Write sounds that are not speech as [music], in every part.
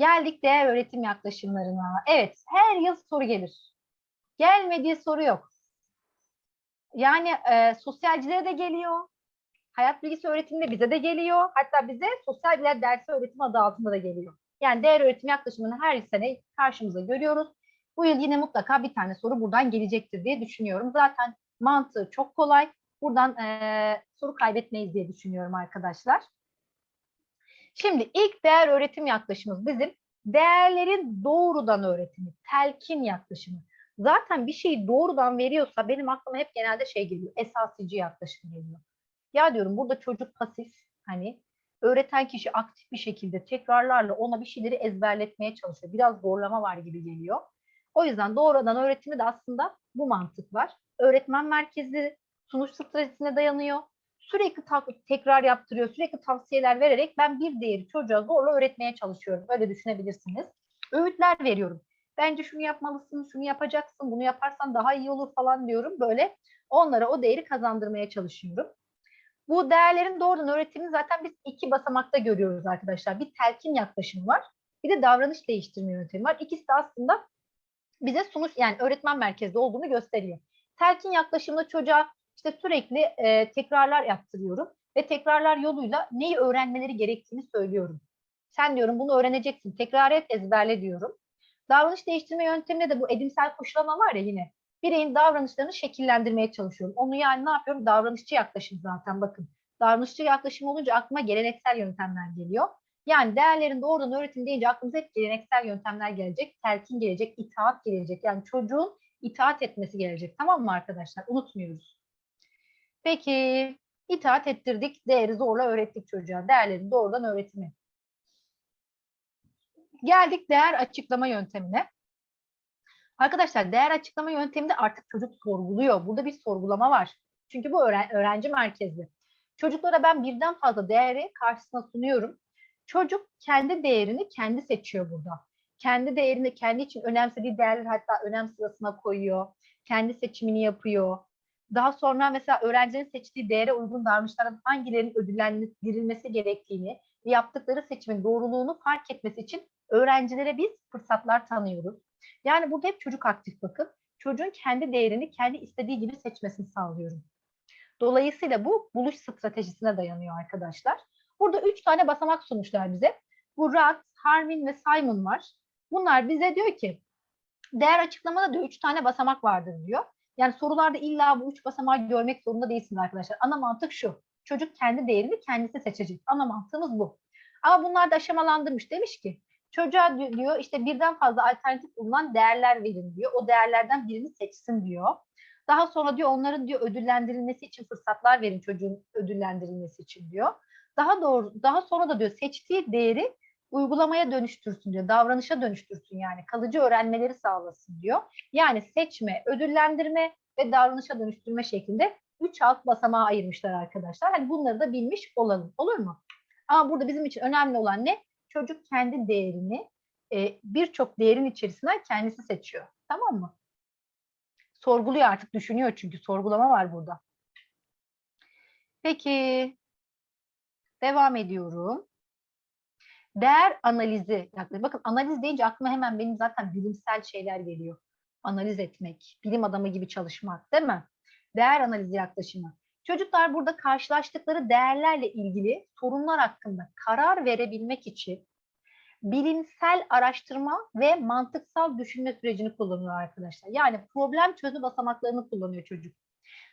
Geldik değer öğretim yaklaşımlarına. Evet, her yıl soru gelir. Gelmediği soru yok. Yani e, sosyalcilere de geliyor. Hayat bilgisi öğretiminde bize de geliyor. Hatta bize sosyal bilimler dersi öğretim adı altında da geliyor. Yani değer öğretim yaklaşımını her sene karşımıza görüyoruz. Bu yıl yine mutlaka bir tane soru buradan gelecektir diye düşünüyorum. Zaten mantığı çok kolay. Buradan e, soru kaybetmeyiz diye düşünüyorum arkadaşlar. Şimdi ilk değer öğretim yaklaşımımız bizim değerlerin doğrudan öğretimi, telkin yaklaşımı. Zaten bir şeyi doğrudan veriyorsa benim aklıma hep genelde şey geliyor, esasıcı yaklaşım geliyor. Ya diyorum burada çocuk pasif, hani öğreten kişi aktif bir şekilde tekrarlarla ona bir şeyleri ezberletmeye çalışıyor. Biraz zorlama var gibi geliyor. O yüzden doğrudan öğretimi de aslında bu mantık var. Öğretmen merkezli sunuş stratejisine dayanıyor. Sürekli tekrar yaptırıyor, sürekli tavsiyeler vererek ben bir değeri çocuğa zorla öğretmeye çalışıyorum. Öyle düşünebilirsiniz. Öğütler veriyorum. Bence şunu yapmalısın, şunu yapacaksın, bunu yaparsan daha iyi olur falan diyorum. Böyle onlara o değeri kazandırmaya çalışıyorum. Bu değerlerin doğrudan öğretimini zaten biz iki basamakta görüyoruz arkadaşlar. Bir telkin yaklaşımı var, bir de davranış değiştirme yöntemi var. İkisi de aslında bize sunuş yani öğretmen merkezli olduğunu gösteriyor. Telkin yaklaşımında çocuğa işte sürekli e, tekrarlar yaptırıyorum ve tekrarlar yoluyla neyi öğrenmeleri gerektiğini söylüyorum. Sen diyorum bunu öğreneceksin, tekrar et, ezberle diyorum. Davranış değiştirme yönteminde de bu edimsel koşulama var ya yine. Bireyin davranışlarını şekillendirmeye çalışıyorum. Onu yani ne yapıyorum? Davranışçı yaklaşım zaten bakın. Davranışçı yaklaşım olunca aklıma geleneksel yöntemler geliyor. Yani değerlerin doğrudan öğretim deyince aklımıza hep geleneksel yöntemler gelecek. Telkin gelecek, itaat gelecek. Yani çocuğun itaat etmesi gelecek. Tamam mı arkadaşlar? Unutmuyoruz. Peki itaat ettirdik, değeri zorla öğrettik çocuğa. Değerlerin doğrudan öğretimi. Geldik değer açıklama yöntemine. Arkadaşlar değer açıklama yönteminde artık çocuk sorguluyor. Burada bir sorgulama var. Çünkü bu öğren öğrenci merkezli. Çocuklara ben birden fazla değeri karşısına sunuyorum. Çocuk kendi değerini kendi seçiyor burada. Kendi değerini kendi için önemsediği değerler hatta önem sırasına koyuyor. Kendi seçimini yapıyor. Daha sonra mesela öğrencinin seçtiği değere uygun davranışların hangilerinin ödüllendirilmesi gerektiğini ve yaptıkları seçimin doğruluğunu fark etmesi için öğrencilere biz fırsatlar tanıyoruz. Yani burada hep çocuk aktif bakın. Çocuğun kendi değerini kendi istediği gibi seçmesini sağlıyorum. Dolayısıyla bu buluş stratejisine dayanıyor arkadaşlar. Burada üç tane basamak sunmuşlar bize. Bu Rat, Harmin ve Simon var. Bunlar bize diyor ki değer açıklamada diyor üç tane basamak vardır diyor. Yani sorularda illa bu üç basamağı görmek zorunda değilsiniz arkadaşlar. Ana mantık şu. Çocuk kendi değerini kendisi seçecek. Ana mantığımız bu. Ama bunlar da aşamalandırmış. Demiş ki çocuğa diyor işte birden fazla alternatif bulunan değerler verin diyor. O değerlerden birini seçsin diyor. Daha sonra diyor onların diyor ödüllendirilmesi için fırsatlar verin çocuğun ödüllendirilmesi için diyor. Daha doğru daha sonra da diyor seçtiği değeri uygulamaya dönüştürsün diyor. Davranışa dönüştürsün yani. Kalıcı öğrenmeleri sağlasın diyor. Yani seçme, ödüllendirme ve davranışa dönüştürme şeklinde üç alt basamağa ayırmışlar arkadaşlar. Hani bunları da bilmiş olalım. Olur mu? Ama burada bizim için önemli olan ne? Çocuk kendi değerini e, birçok değerin içerisinden kendisi seçiyor. Tamam mı? Sorguluyor artık, düşünüyor çünkü sorgulama var burada. Peki, devam ediyorum. Değer analizi. Bakın analiz deyince aklıma hemen benim zaten bilimsel şeyler geliyor. Analiz etmek, bilim adamı gibi çalışmak değil mi? Değer analizi yaklaşımı. Çocuklar burada karşılaştıkları değerlerle ilgili sorunlar hakkında karar verebilmek için bilimsel araştırma ve mantıksal düşünme sürecini kullanıyor arkadaşlar. Yani problem çözüm basamaklarını kullanıyor çocuk.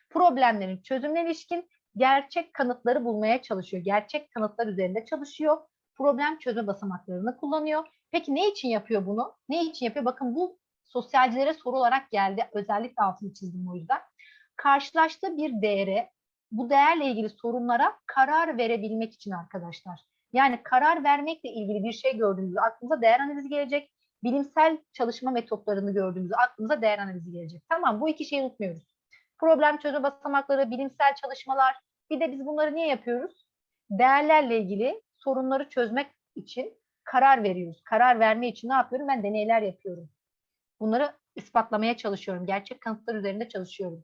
Problemlerin çözümüne ilişkin gerçek kanıtları bulmaya çalışıyor. Gerçek kanıtlar üzerinde çalışıyor problem çözme basamaklarını kullanıyor. Peki ne için yapıyor bunu? Ne için yapıyor? Bakın bu sosyalcilere soru olarak geldi. Özellikle altını çizdim o yüzden. Karşılaştığı bir değere, bu değerle ilgili sorunlara karar verebilmek için arkadaşlar. Yani karar vermekle ilgili bir şey gördüğümüzde aklımıza değer analizi gelecek. Bilimsel çalışma metotlarını gördüğümüzde aklımıza değer analizi gelecek. Tamam bu iki şeyi unutmuyoruz. Problem çözme basamakları, bilimsel çalışmalar. Bir de biz bunları niye yapıyoruz? Değerlerle ilgili sorunları çözmek için karar veriyoruz. Karar verme için ne yapıyorum? Ben deneyler yapıyorum. Bunları ispatlamaya çalışıyorum. Gerçek kanıtlar üzerinde çalışıyorum.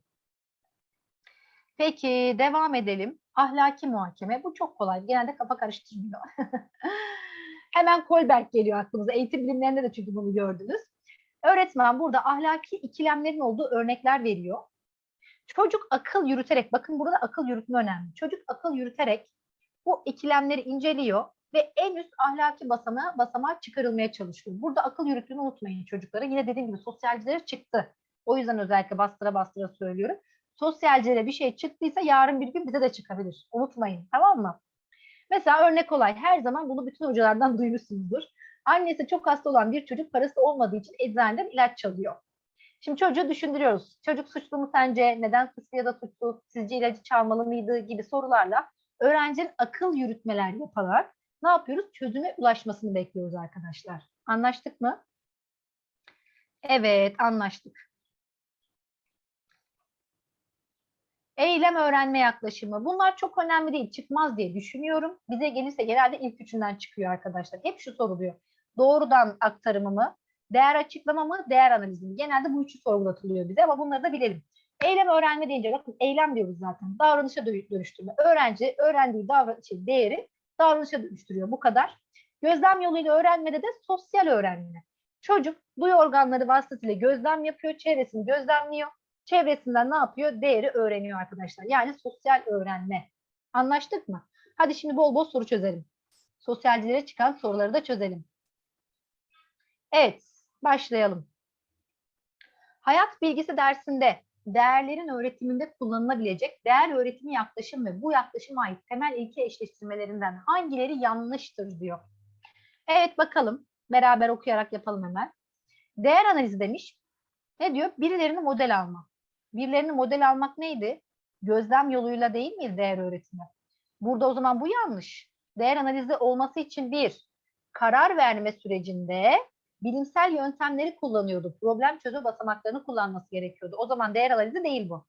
Peki devam edelim. Ahlaki muhakeme. Bu çok kolay. Genelde kafa karıştırmıyor. [laughs] Hemen Kolberg geliyor aklımıza. Eğitim bilimlerinde de çünkü bunu gördünüz. Öğretmen burada ahlaki ikilemlerin olduğu örnekler veriyor. Çocuk akıl yürüterek, bakın burada akıl yürütme önemli. Çocuk akıl yürüterek bu ikilemleri inceliyor ve en üst ahlaki basamağa, basamağa çıkarılmaya çalışıyor. Burada akıl yürüttüğünü unutmayın çocuklara. Yine dediğim gibi sosyalcilere çıktı. O yüzden özellikle bastıra bastıra söylüyorum. Sosyalcilere bir şey çıktıysa yarın bir gün bize de çıkabilir. Unutmayın tamam mı? Mesela örnek olay. Her zaman bunu bütün hocalardan [laughs] duymuşsunuzdur. Annesi çok hasta olan bir çocuk parası olmadığı için eczaneden ilaç çalıyor. Şimdi çocuğu düşündürüyoruz. Çocuk suçlu mu sence? Neden suçlu ya da suçsuz? Sizce ilacı çalmalı mıydı? gibi sorularla öğrencinin akıl yürütmeler yaparak ne yapıyoruz? Çözüme ulaşmasını bekliyoruz arkadaşlar. Anlaştık mı? Evet, anlaştık. Eylem öğrenme yaklaşımı. Bunlar çok önemli değil. Çıkmaz diye düşünüyorum. Bize gelirse genelde ilk üçünden çıkıyor arkadaşlar. Hep şu soruluyor. Doğrudan aktarımı mı? Değer açıklama mı? Değer analizi mi? Genelde bu üçü sorgulatılıyor bize ama bunları da bilelim. Eylem öğrenme deyince bakın eylem diyoruz zaten. Davranışa dönüştürme. Öğrenci öğrendiği davranış, şey, değeri davranışa dönüştürüyor. Bu kadar. Gözlem yoluyla öğrenmede de sosyal öğrenme. Çocuk duyu organları vasıtasıyla gözlem yapıyor, çevresini gözlemliyor. Çevresinden ne yapıyor? Değeri öğreniyor arkadaşlar. Yani sosyal öğrenme. Anlaştık mı? Hadi şimdi bol bol soru çözelim. Sosyalcilere çıkan soruları da çözelim. Evet, başlayalım. Hayat bilgisi dersinde değerlerin öğretiminde kullanılabilecek değer öğretimi yaklaşım ve bu yaklaşıma ait temel ilke eşleştirmelerinden hangileri yanlıştır diyor. Evet bakalım. Beraber okuyarak yapalım hemen. Değer analizi demiş. Ne diyor? Birilerini model alma. Birilerini model almak neydi? Gözlem yoluyla değil mi değer öğretimi? Burada o zaman bu yanlış. Değer analizi olması için bir, karar verme sürecinde bilimsel yöntemleri kullanıyordu. Problem çözme basamaklarını kullanması gerekiyordu. O zaman değer analizi değil bu.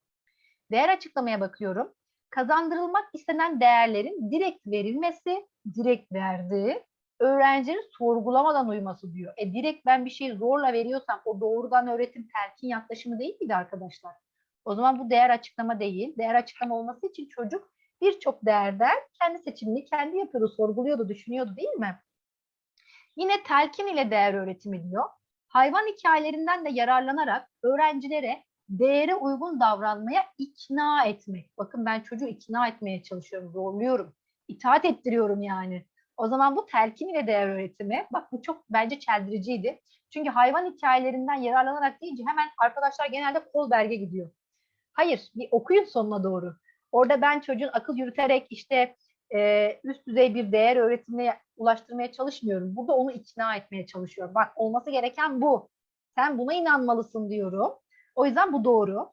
Değer açıklamaya bakıyorum. Kazandırılmak istenen değerlerin direkt verilmesi, direkt verdiği, öğrencinin sorgulamadan uyması diyor. E direkt ben bir şeyi zorla veriyorsam o doğrudan öğretim telkin yaklaşımı değil miydi arkadaşlar? O zaman bu değer açıklama değil. Değer açıklama olması için çocuk birçok değerden kendi seçimini kendi yapıyordu, sorguluyordu, düşünüyordu değil mi? Yine telkin ile değer öğretimi diyor. Hayvan hikayelerinden de yararlanarak öğrencilere değere uygun davranmaya ikna etmek. Bakın ben çocuğu ikna etmeye çalışıyorum, zorluyorum. İtaat ettiriyorum yani. O zaman bu telkin ile değer öğretimi, bak bu çok bence çeldiriciydi. Çünkü hayvan hikayelerinden yararlanarak deyince hemen arkadaşlar genelde kol belge gidiyor. Hayır, bir okuyun sonuna doğru. Orada ben çocuğun akıl yürüterek işte e, üst düzey bir değer öğretimine ulaştırmaya çalışmıyorum. Burada onu ikna etmeye çalışıyorum. Bak olması gereken bu. Sen buna inanmalısın diyorum. O yüzden bu doğru.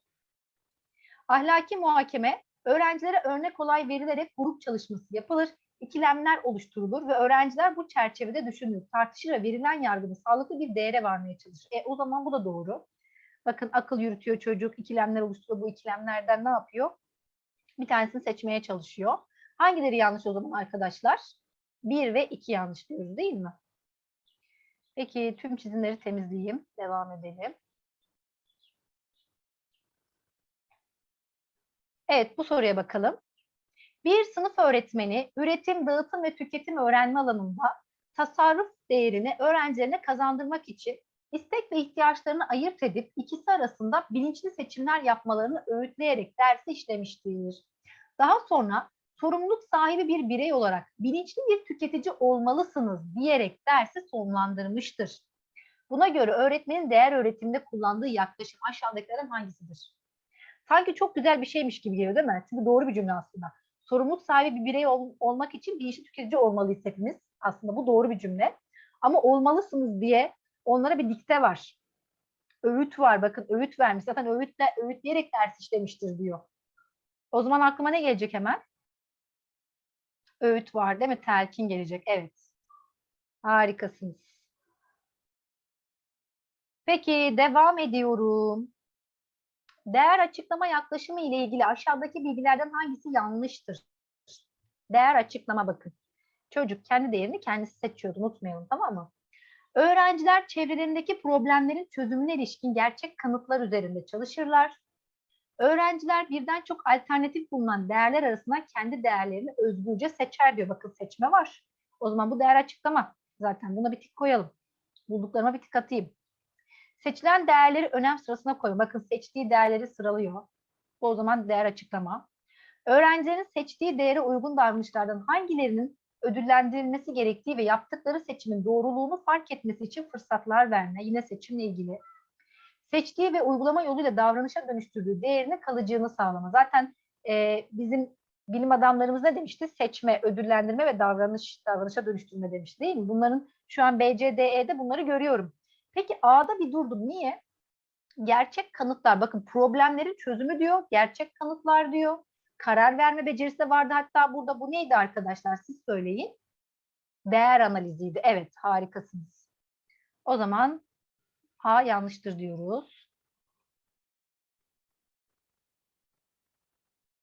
Ahlaki muhakeme öğrencilere örnek olay verilerek grup çalışması yapılır. ikilemler oluşturulur ve öğrenciler bu çerçevede düşünür, tartışır ve verilen yargının sağlıklı bir değere varmaya çalışır. E, o zaman bu da doğru. Bakın akıl yürütüyor çocuk, ikilemler oluşturuyor. Bu ikilemlerden ne yapıyor? Bir tanesini seçmeye çalışıyor. Hangileri yanlış o zaman arkadaşlar? 1 ve 2 yanlış diyoruz değil mi? Peki tüm çizimleri temizleyeyim. Devam edelim. Evet bu soruya bakalım. Bir sınıf öğretmeni üretim, dağıtım ve tüketim öğrenme alanında tasarruf değerini öğrencilerine kazandırmak için istek ve ihtiyaçlarını ayırt edip ikisi arasında bilinçli seçimler yapmalarını öğütleyerek dersi işlemiştir. Daha sonra sorumluluk sahibi bir birey olarak bilinçli bir tüketici olmalısınız diyerek dersi sonlandırmıştır. Buna göre öğretmenin değer öğretiminde kullandığı yaklaşım aşağıdakilerden hangisidir? Sanki çok güzel bir şeymiş gibi geliyor değil mi? Çünkü doğru bir cümle aslında. Sorumluluk sahibi bir birey ol, olmak için bilinçli tüketici olmalıyız hepimiz. Aslında bu doğru bir cümle. Ama olmalısınız diye onlara bir dikte var. Öğüt var. Bakın öğüt vermiş. Zaten öğütle, öğütleyerek ders işlemiştir diyor. O zaman aklıma ne gelecek hemen? Öğüt var değil mi? Telkin gelecek. Evet. Harikasınız. Peki devam ediyorum. Değer açıklama yaklaşımı ile ilgili aşağıdaki bilgilerden hangisi yanlıştır? Değer açıklama bakın. Çocuk kendi değerini kendisi seçiyordu unutmayalım tamam mı? Öğrenciler çevrelerindeki problemlerin çözümüne ilişkin gerçek kanıtlar üzerinde çalışırlar. Öğrenciler birden çok alternatif bulunan değerler arasında kendi değerlerini özgürce seçer diyor. Bakın seçme var. O zaman bu değer açıklama. zaten. Buna bir tik koyalım. Bulduklarıma bir tik atayım. Seçilen değerleri önem sırasına koyun. Bakın seçtiği değerleri sıralıyor. Bu o zaman değer açıklama. Öğrencilerin seçtiği değere uygun davranışlardan hangilerinin ödüllendirilmesi gerektiği ve yaptıkları seçimin doğruluğunu fark etmesi için fırsatlar verme. Yine seçimle ilgili. Seçtiği ve uygulama yoluyla davranışa dönüştürdüğü değerine kalıcılığını sağlama. Zaten e, bizim bilim adamlarımız ne demişti? Seçme, ödüllendirme ve davranış davranışa dönüştürme demişti değil mi? Bunların şu an BCDE'de bunları görüyorum. Peki A'da bir durdum. Niye? Gerçek kanıtlar. Bakın problemlerin çözümü diyor. Gerçek kanıtlar diyor. Karar verme becerisi de vardı. Hatta burada bu neydi arkadaşlar? Siz söyleyin. Değer analiziydi. Evet harikasınız. O zaman A yanlıştır diyoruz.